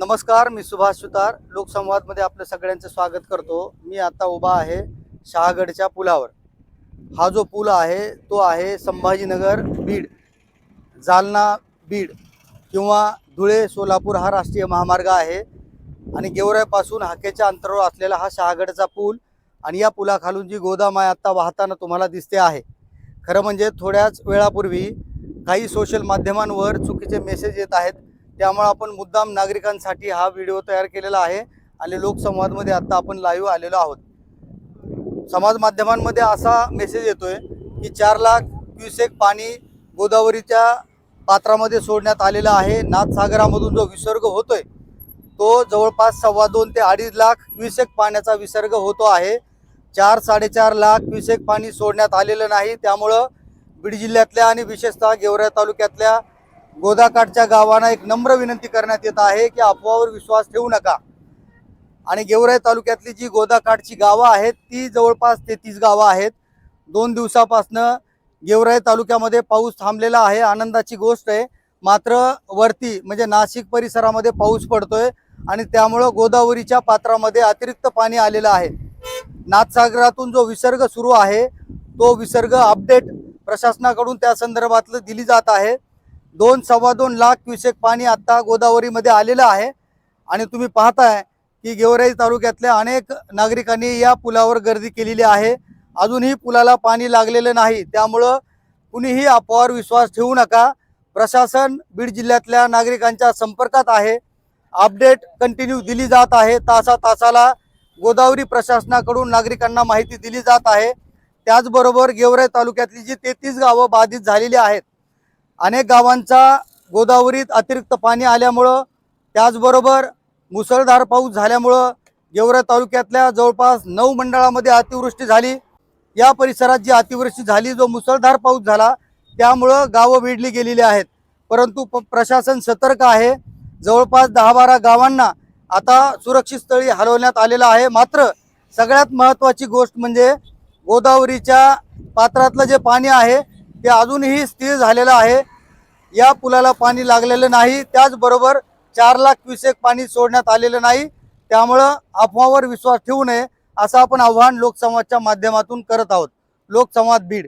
नमस्कार मी सुभाष सुतार. लोकसंवादमध्ये आपलं सगळ्यांचं स्वागत करतो. मी आता उभा आहे शहागडच्या पुलावर. हा जो पूल आहे तो आहे संभाजीनगर बीड जालना बीड किंवा धुळे सोलापूर हा राष्ट्रीय महामार्ग आहे आणि गेवरायपासून हाकेच्या अंतरावर असलेला हा शहागडचा पूल आणि या पुलाखालून जी गोदाम आहे आत्ता वाहताना तुम्हाला दिसते आहे. खरं म्हणजे थोड्याच वेळापूर्वी काही सोशल माध्यमांवर चुकीचे मेसेज येत आहेत. त्यामुळे आपण मुद्दाम नागरिकांसाठी हा व्हिडिओ तयार केलेला आहे आणि लोकसंवादमध्ये आत्ता आपण लाईव्ह आलेलो आहोत. समाज माध्यमांमध्ये असा मेसेज येतोय की चार लाख क्युसेक पाणी गोदावरीच्या पात्रामध्ये सोडण्यात आलेलं आहे. नाथसागरामधून जो विसर्ग होतोय तो जवळपास सव्वा दोन ते अडीच लाख क्युसेक पाण्याचा विसर्ग होतो आहे. चार साडेचार लाख क्युसेक पाणी सोडण्यात आलेलं नाही. त्यामुळं बीड जिल्ह्यातल्या आणि विशेषतः गेवराई तालुक्यातल्या गोदाकाठच्या गावांना एक नम्र विनंती करण्यात येत आहे की अफवावर विश्वास ठेवू नका. आणि गेवराई तालुक्यातली जी गोदाकाठची गावं आहेत ती जवळपास तेहतीस गावं आहेत. दोन दिवसापासनं गेवराई तालुक्यामध्ये पाऊस थांबलेला आहे आनंदाची गोष्ट आहे. मात्र वरती म्हणजे नाशिक परिसरामध्ये पाऊस पडतोय आणि त्यामुळं गोदावरीच्या पात्रामध्ये अतिरिक्त पाणी आलेलं आहे. नाथसागरातून जो विसर्ग सुरू आहे तो विसर्ग अपडेट प्रशासनाकडून त्या संदर्भातलं दिली जात आहे. दोन सव्वा दोन लाख क्युसेक पाणी आता गोदावरीमध्ये आलेलं आहे. आणि तुम्ही पाहताय की गेवराई तालुक्यातल्या अनेक नागरिकांनी या पुलावर गर्दी केलेली आहे. अजूनही पुलाला पाणी लागलेलं नाही. त्यामुळं कुणीही अफवावर विश्वास ठेवू नका. प्रशासन बीड जिल्ह्यातल्या नागरिकांच्या संपर्कात आहे. अपडेट कंटिन्यू दिली जात आहे. तासा तासाला गोदावरी प्रशासनाकडून नागरिकांना माहिती दिली जात आहे. त्याचबरोबर गेवराई तालुक्यातली जी तेहतीस गावं बाधित झालेली आहेत अनेक गावांचा गोदावरीत अतिरिक्त पाणी आल्यामुळं त्याचबरोबर मुसळधार पाऊस झाल्यामुळं गेवरा तालुक्यातल्या जवळपास नऊ मंडळामध्ये अतिवृष्टी झाली. या परिसरात जी अतिवृष्टी झाली जो मुसळधार पाऊस झाला त्यामुळं गावं वेढली गेलेली आहेत. परंतु प प्रशासन सतर्क आहे. जवळपास दहा बारा गावांना आता सुरक्षित स्थळी हलवण्यात आलेलं आहे. मात्र सगळ्यात महत्त्वाची गोष्ट म्हणजे गोदावरीच्या पात्रातलं जे पाणी आहे ते अजूनही स्थिर झालेलं आहे. या पुलाला पाणी लागलेलं नाही. त्याचबरोबर चार लाख क्युसेक पाणी सोडण्यात आलेलं नाही. त्यामुळं अफवावर विश्वास ठेवू नये असं आपण आव्हान लोकसंवादच्या माध्यमातून करत आहोत. लोकसंवाद बीड.